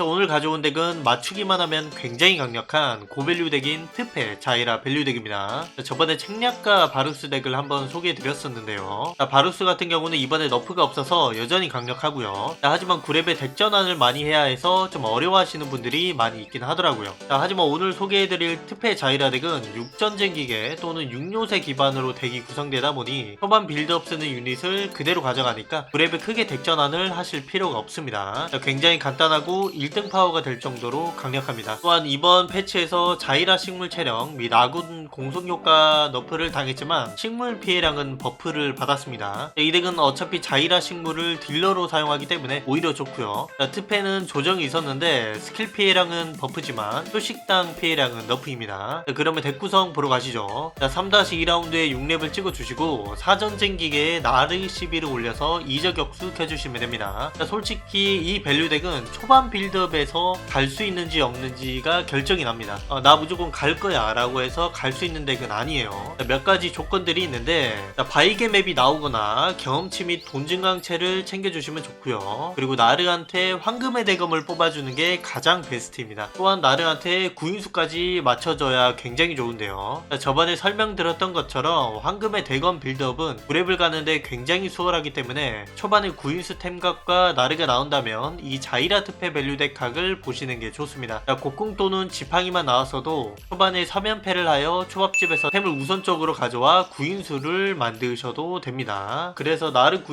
오늘 가져온 덱은 맞추기만 하면 굉장히 강력한 고밸류 덱인 트페 자이라 밸류 덱입니다. 자, 저번에 책략가 바루스 덱을 한번 소개해드렸었는데요. 자, 바루스 같은 경우는 이번에 너프가 없어서 여전히 강력하고요. 자, 하지만 9렙에 덱 전환을 많이 해야 해서 좀 어려워하시는 분들이 많이 있긴 하더라고요. 자, 하지만 오늘 소개해드릴 트페 자이라 덱은 6전쟁 기계 또는 6요새 기반으로 덱이 구성되다 보니 초반 빌드업 쓰는 유닛을 그대로 가져가니까 9렙에 크게 덱 전환을 하실 필요가 없습니다. 자, 굉장히 간단하고 1등 파워가 될 정도로 강력합니다. 또한 이번 패치에서 자이라 식물 체력 및 아군 공속 효과 너프를 당했지만 식물 피해량은 버프를 받았습니다. 이 덱은 어차피 자이라 식물을 딜러로 사용하기 때문에 오히려 좋고요. 자, 트페는 조정이 있었는데 스킬 피해량은 버프지만 소식당 피해량은 너프입니다. 자, 그러면 덱 구성 보러 가시죠. 자, 3-2라운드에 6렙을 찍어주시고 사전 쟁 기계에 나르 시비를 올려서 이저격수 켜주시면 됩니다. 자, 솔직히 이 밸류 덱은 초반 빌드 업에서 갈 수 있는지 없는지가 결정이 납니다. 어, 나 무조건 갈 거야 라고 해서 갈 수 있는 덱은 아니에요. 자, 몇 가지 조건들이 있는데 자, 바이게 맵이 나오거나 경험치 및 돈 증강체를 챙겨주시면 좋고요. 그리고 나르한테 황금의 대검을 뽑아주는 게 가장 베스트입니다. 또한 나르한테 구인수까지 맞춰줘야 굉장히 좋은데요. 자, 저번에 설명드렸던 것처럼 황금의 대검 빌드업은 브랩을 가는데 굉장히 수월하기 때문에 초반에 구인수 템각과 나르가 나온다면 이 자이라 트페 밸류 덱 각을 보시는 게 좋습니다. 자, 곡궁 또는 지팡이만 나왔어도 초반에 서면패를 하여 초밥집에서 템을 우선적으로 가져와 구인수를 만드셔도 됩니다. 그래서 나르 구인